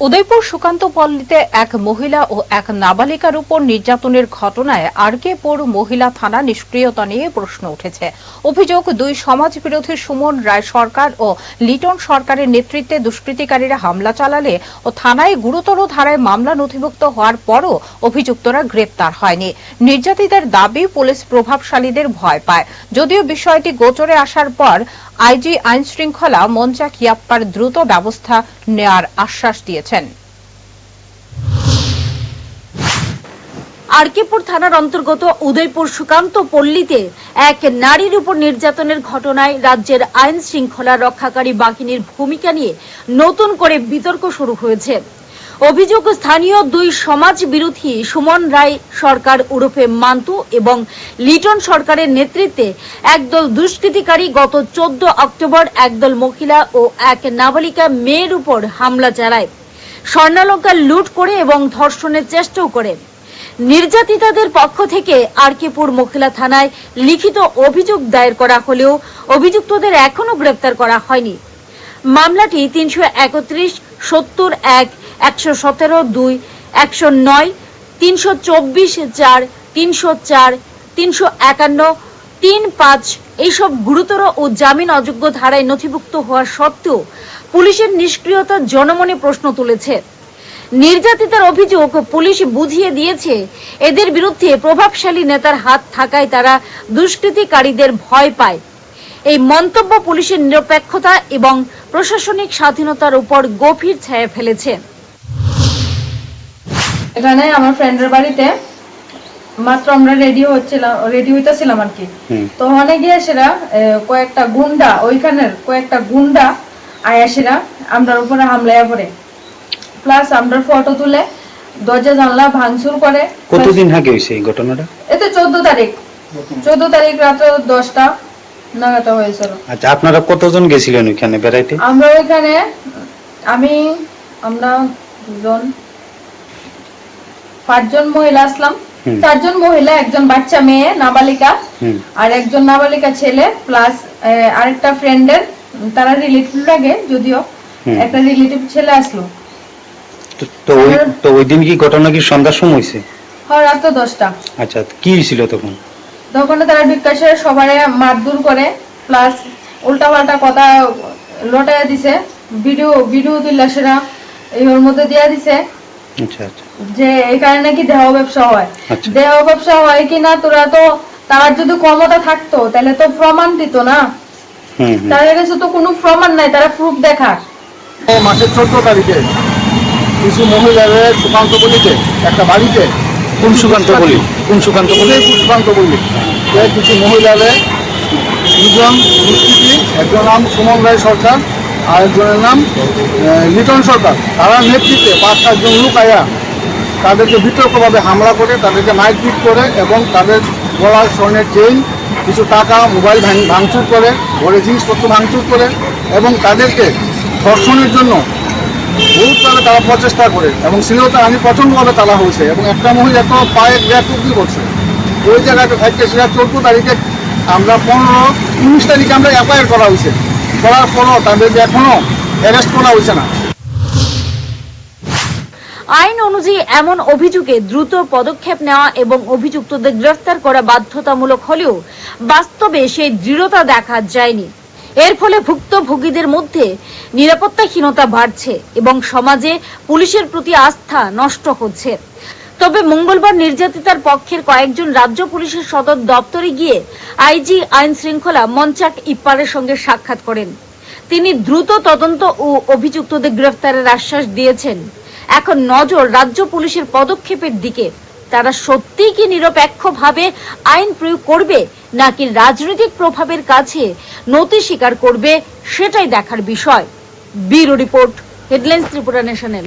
উদয়পুর সুকান্ত পল্লীতে এক মহিলা ও এক নাবালিকার উপর নির্যাতনের ঘটনায় আরকেপুর মহিলা থানা নিষ্ক্রিয়তা নিয়ে প্রশ্ন উঠেছে। অভিযোগ, দুই সমাজবিরোধী সুমন রায় সরকার ও লিটন সরকারের নেতৃত্বে দুষ্কৃতিকারীরা হামলা চালালে ও থানায় গুরুতর ধারায় মামলা নথিভুক্ত হওয়ার পরও অভিযুক্তরা গ্রেপ্তার হয়নি। নির্যাতিতার দাবি পুলিশ প্রভাবশালীদের ভয় পায়। যদিও বিষয়টি গোচরে আসার পর আইজি আইন শৃঙ্খলা মঞ্চা কিয়াপ্পার দ্রুত ব্যবস্থা নেয়ার আশ্বাস দিয়েছেন। আরকেপুর থানার অন্তর্গত উদয়পুর সুকান্ত পল্লীতে এক নারীর উপর নির্যাতনের ঘটনায় রাজ্যের আইন শৃঙ্খলা রক্ষাকারী বাহিনীর ভূমিকা নিয়ে নতুন করে বিতর্ক শুরু হয়েছে। অভিযোগ, স্থানীয় দুই সমাজ বিরোধী সুমন রায় সরকার ওরফে মান্তু এবং লিটন সরকারের নেতৃত্বে একদল দুষ্কৃতিকারী গত চোদ্দ অক্টোবর একদল মহিলা ও এক নাবালিকা মেয়ের উপর হামলা চালায়। স্বর্ণালঙ্কা লুট করে এবং ধর্ষণের চেষ্টাও করে। নির্যাতিতাদের পক্ষ থেকে আরকেপুর মহিলা থানায় লিখিত অভিযোগ দায়ের করা হলেও অভিযুক্তদের এখনও গ্রেপ্তার করা হয়নি। মামলাটি তিনশো একত্রিশ, সত্তর এক একশো সতেরো, দুই, একশো নয়, তিনশো চব্বিশ, চার, তিনশো চার, তিনশো একান্ন, তিন, পাঁচ, এইসব গুরুতর ও জামিন অযোগ্য ধারায় নথিভুক্ত হওয়া সত্ত্বেও পুলিশের নিষ্ক্রিয়তা জনমনে প্রশ্ন তুলেছে। নির্যাতিতার অভিযোগ পুলিশ বুঝিয়ে দিয়েছে, এদের বিরুদ্ধে প্রভাবশালী নেতার হাত থাকায় তারা দুষ্কৃতিকারীদের ভয় পায়। এই মন্তব্য পুলিশের নিরপেক্ষতা এবং প্রশাসনিক স্বাধীনতার উপর গভীর ছায়া ফেলেছে। এখানে আমার ফ্রেন্ডের বাড়িতে মাত্র আমরা রেডি হচ্ছিলাম রেডি হইতেছিলাম আর কি। তো ওখানে গিয়ে সেরা কয়েকটা গুন্ডা ওইখানের কয়েকটা গুন্ডা আয়াসেরা আমরার উপরে হামলাইয়া পড়ে। প্লাস আমরার ফটো তুলে দরজা জানলা ভাঙচুর করে। কতদিন আগে হয়েছে এই ঘটনাটা? এতে চোদ্দ তারিখ। চোদ্দ তারিখ রাত দশটা নাগাদ হয়েছিল। আচ্ছা আপনারা কতজন গেছিলেন ওইখানে বেড়াইতে? আমরা ওইখানে আমি আমরা দুজন। পাঁচজন মহিলা আসলাম। চারজন মহিলা একজন বাচ্চা মেয়ে নাবালিকা আর একজন নাবালিকা ছেলে প্লাস আরেকটা ফ্রেন্ডের তারা রিলেটিভ লাগে যদিও একটা রিলেটিভ ছেলে আসলো। তো- ওই তো ওই দিন কি ঘটনা কি সন্ধ্যার সময় হয়েছে হয় রাত দশটা। আচ্ছা কি হয়েছিল তখন? তখন তারা বিকাশে সবাই মারধর করে প্লাস উল্টা পাল্টা কথা লটাইয়া দিছে ভিডিও ভিডিও তুললা সেরা এই ওর মধ্যে দিয়া দিছে। আচ্ছা আচ্ছা। যে এই কারণে নাকি দেহ ব্যবসা হয়? আচ্ছা। দেহ ব্যবসা হয় কিনা তোরা তো তার যদি ক্ষমতা থাকতো তাহলে তো প্রমাণ দিত না। তাদের কাছে তো কোনো প্রমাণ নাই তারা প্রুফ দেখার মাসের চোদ্দ তারিখে কিছু মহিলাদের সুকান্ত বলিতে একটা বাড়িতে কোন সুকান্ত বলি। কোন সুকান্ত বলি। সুকান্ত বলি। কিছু মহিলাদের দুজন দুষ্কৃতি একজন নাম সুমন রায় সরকার আর একজনের নাম আহ, লিটন সরকার। তারা নেতৃত্বে পাঁচ সাতজন লোক আয়া তাদেরকে বিতর্কভাবে হামলা করে, তাদেরকে মারপিট করে এবং তাদের গলার স্বর্ণের চেইন কিছু টাকা মোবাইল ভাঙ- ভাঙচুর করে, ঘরে জিনিসপত্র ভাঙচুর করে এবং তাদেরকে ধর্ষণের জন্য বহুত তারা প্রচেষ্টা করে এবং শ্লীলতা আমি প্রচণ্ডভাবে তালা হয়েছে এবং একটা মহিলা তো পায়ে গ্যাপ টুকরি করছে ওই জায়গাটা থাকতে সেটা চোদ্দ তারিখে আমরা পনেরো, উনিশ তারিখে আমরা অ্যাপ্লাই করা হয়েছে। করার পরও তাদেরকে এখনও অ্যারেস্ট করা হয়েছে না। আইন অনুযায়ী এমন অভিযোগে দ্রুত পদক্ষেপ নেওয়া এবং অভিযুক্তদের গ্রেফতার করা বাধ্যতামূলক হলেও বাস্তবে সেই দৃঢ়তা দেখা যায়নি। এর ফলে ভুক্তভোগীদের মধ্যে নিরাপত্তাহীনতা বাড়ছে এবং সমাজে পুলিশের প্রতি আস্থা নষ্ট হচ্ছে। তবে মঙ্গলবার নির্যাতিতার পক্ষের কয়েকজন রাজ্য পুলিশের সদর দপ্তরে গিয়ে আইজি আইন শৃঙ্খলা মঞ্চাক ইপ্পারের সঙ্গে সাক্ষাৎ করেন। তিনি দ্রুত তদন্ত ও অভিযুক্তদের গ্রেফতারের আশ্বাস দিয়েছেন। এখন নজর রাজ্য পুলিশের পদক্ষেপের দিকে। তারা সত্যিই কি নিরপেক্ষভাবে আইন প্রয়োগ করবে, নাকি রাজনৈতিক প্রভাবের কাছে নতি স্বীকার করবে, সেটাই দেখার বিষয়। Bureau report, headlines Tripura national.